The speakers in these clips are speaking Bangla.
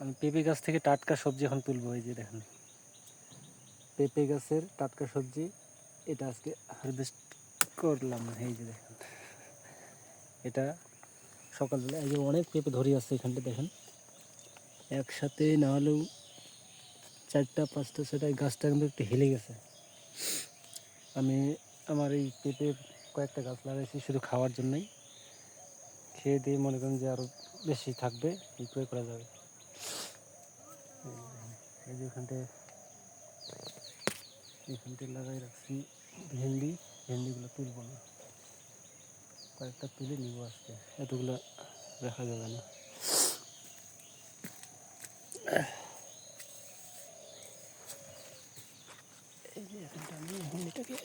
আমি পেঁপে গাছ থেকে টাটকা সবজি এখন তুলবো, এই যে দেখেন। পেঁপে গাছের টাটকা সবজি, এটা আজকে হারভেস্ট করলাম, এই যে দেখেন। এটা সকালবেলা, এই যে অনেক পেঁপে ধরে আছে এখানটা, দেখেন। একসাথে না হলেও চারটা, পাঁচটা ছটা গাছটা কিন্তু একটু হেলে গেছে। আমি আমার এই পেঁপের কয়েকটা গাছ লাগাইছি শুধু খাওয়ার জন্যই। খেয়ে দিয়ে মনে করেন যে আরও বেশি থাকবে বিক্রয় করা যাবে। এই যে এখানটায় এখানটায় লাগাই রাখছি ভেন্ডি, ভেন্ডিগুলো তুলব না। কয়েকটা তুলে নিব আজকে, এতগুলো রাখা যাবে না। এই যে এখানটা আমি ভেন্ডিটাকে।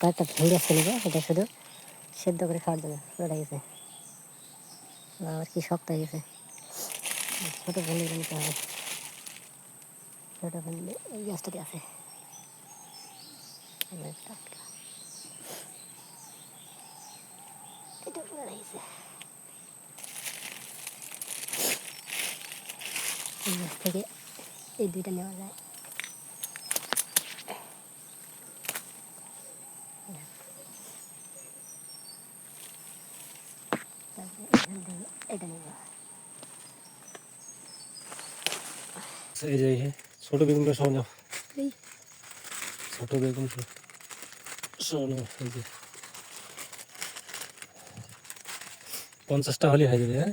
কয়েকটা নিবে এটা শুধু সেদ্ধ করে খাওয়ার জন্য। গেছে। আবার কি গেছে। হবে। এই গাছটাতে আছে। এটা গেছে। এই গাছ থেকে এই দুইটা নেওয়া যায়। এটা নেব এই যে ছোট বেগুনটা নাও। ছোট বেগুন সহ নাও এই যে। পঞ্চাশটা হলেই হয়ে যাবে হ্যাঁ?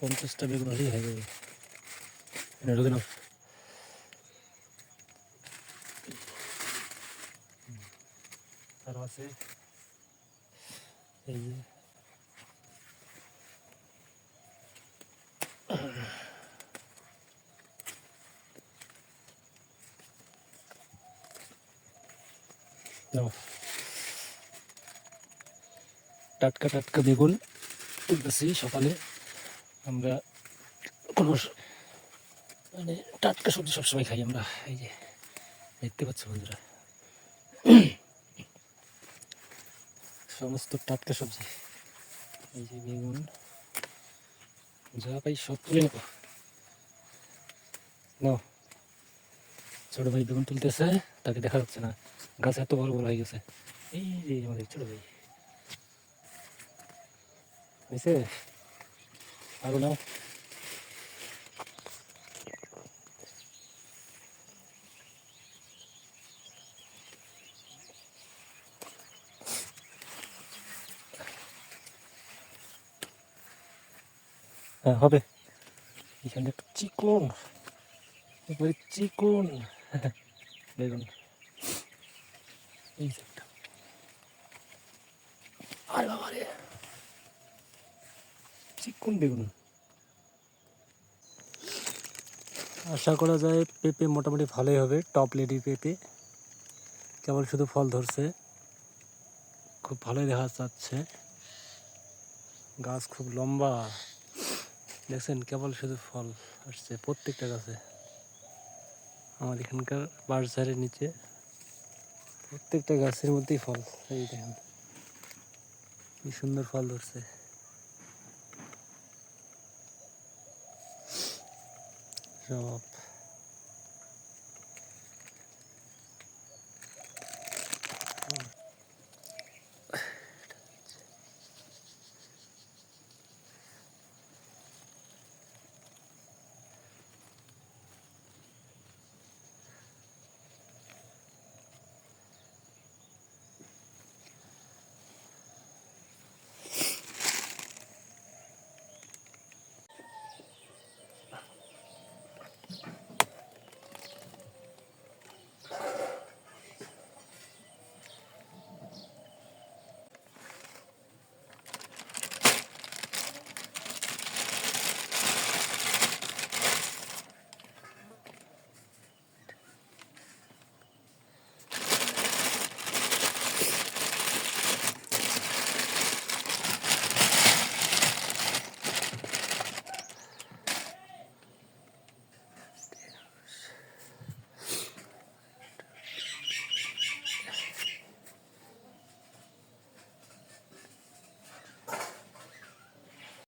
পঞ্চাশটা বেগুন হলেই হয়ে যাবে। টাটকা টাটকা বেগুন তুলতেছি সকালে। আমরা কোনো মানে টাটকা সবজি সবসময় খাই আমরা। এই যে, দেখতে পাচ্ছ বন্ধুরা। সমস্ত টাটকা সবজি। এই যে বেগুন, যা পাই সব তুলে নেব। নাও। ছোট ভাই বেগুন তুলতেছে, তাকে দেখা যাচ্ছে না। গাছ এত বড় বড় হয়ে গেছে। এই যে আমাদের ছোট ভাই। আরও নাও হ্যাঁ হবে। এখানে একটু চিকন। একবারে চিকন। বেগুন এই আরে বাবা রে চিকন বেগুন। আশা করা যায় পেঁপে মোটামুটি ভালোই হবে টপ লেডি পেঁপে। কেবল শুধু ফল ধরছে। খুব ভালোই দেখা যাচ্ছে। গাছ খুব লম্বা। দেখছেন, কেবল শুধু ফল আসছে প্রত্যেকটা গাছে। আমার এখানকার বাঁশঝাড়ের নিচে প্রত্যেকটা গাছের মধ্যেই ফল। এই দেখেন, কি সুন্দর ফল ধরছে। সব